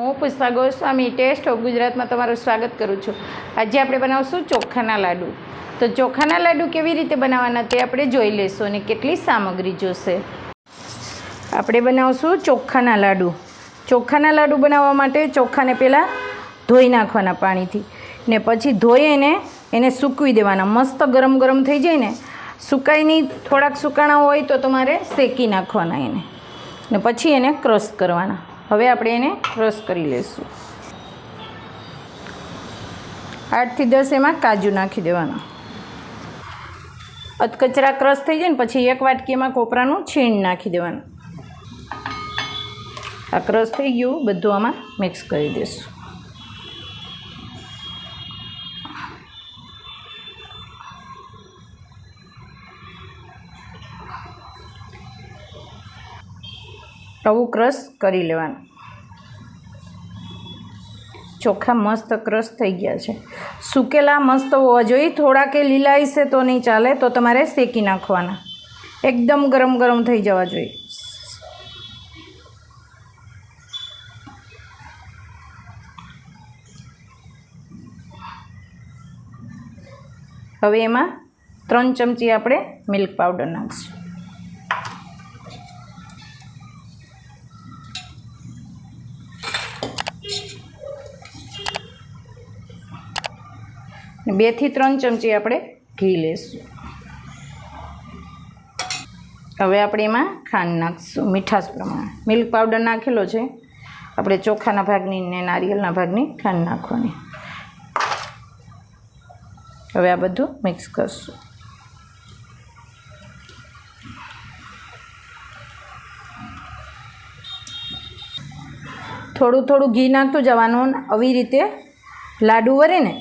હું Pushpa Goswami test of ગુજરાતમાં તમારું સ્વાગત કરું છું. આજે આપણે બનાવશું ચોખાના લાડુ. તો ચોખાના લાડુ કેવી રીતે બનાવવાના તે આપણે જોઈ લઈશું અને કેટલી સામગ્રી જોશે. આપણે બનાવશું ચોખાના લાડુ. ચોખાના લાડુ બનાવવા માટે ચોખાને પહેલાં ધોઈ નાખવાના પાણીથી ને પછી ધોઈ એને એને સૂકવી દેવાના. મસ્ત ગરમ ગરમ થઈ જાય ને સુકાઈ નહીં થોડાક સુકાણા હોય તો તમારે શેકી નાખવાના એને. ને પછી એને ક્રશ કરવાના. હવે આપણે એને ક્રશ કરી લઈશું આઠથી દસ એમાં કાજુ નાખી દેવાના. અધકચરા ક્રશ થઈ જાય ને પછી એક વાટકીમાં કોપરાનું છીણ નાખી દેવાનું. આ ક્રશ થઈ ગયું, બધું આમાં મિક્સ કરી દઈશું આવું ક્રશ કરી લેવાનું. ચોખા મસ્ત ક્રશ થઈ ગયા છે. સૂકેલા મસ્ત હોવા જોઈએ. થોડા કે લીલા હશે તો નહીં ચાલે, તો તમારે શેકી નાખવાના. એકદમ ગરમ ગરમ થઈ જવા જોઈએ. હવે એમાં ત્રણ ચમચી આપણે મિલ્ક પાવડર નાખીશું. બેથી ત્રણ ચમચી આપણે ઘી લઈશું હવે આપણે એમાં ખાંડ નાખીશું મીઠાશ પ્રમાણે. મિલ્ક પાવડર નાખેલો છે. આપણે ચોખાના ભાગની ને નારિયેળના ભાગની ખાંડ નાખવાની. હવે આ બધું મિક્સ કરશું. થોડું થોડું ઘી નાખતું જવાનું આવી રીતે લાડુ વરે ને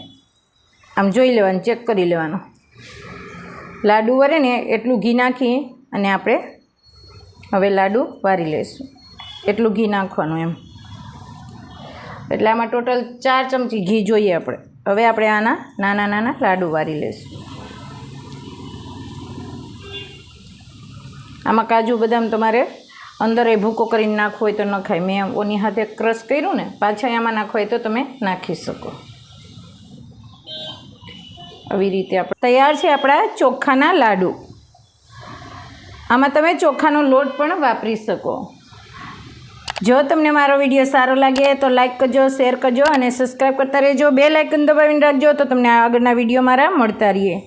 આમ જોઈ લેવાનું, ચેક કરી લેવાનું. લાડુ વરે ને એટલું ઘી નાખી અને આપણે હવે લાડુ વારી લઈશું. એટલું ઘી નાખવાનું એમ. એટલે આમાં ટોટલ ચાર ચમચી ઘી જોઈએ આપણે. હવે આપણે આના નાના નાના લાડુ વારી લઈશું. આમાં કાજુ બદામ તમારે અંદર એ ભૂકો કરીને નાખવો હોય તો ન ખાય મેં ઓની હાથે ક્રશ કર્યું ને, પાછા આમાં નાખવો હોય તો તમે નાખી શકો. આવી રીતે આપણે તૈયાર છે આપણા ચોખાના લાડુ. આમાં તમે ચોખાનો લોટ પણ વાપરી શકો. જો તમને મારો વીડિયો સારો લાગે તો લાઈક કરજો, શેર કરજો અને સબસ્ક્રાઈબ કરતા રહેજો. બે લાઇકન દબાવીને રાખજો તો તમને આગળના વીડિયો મારા મળતા રહીએ.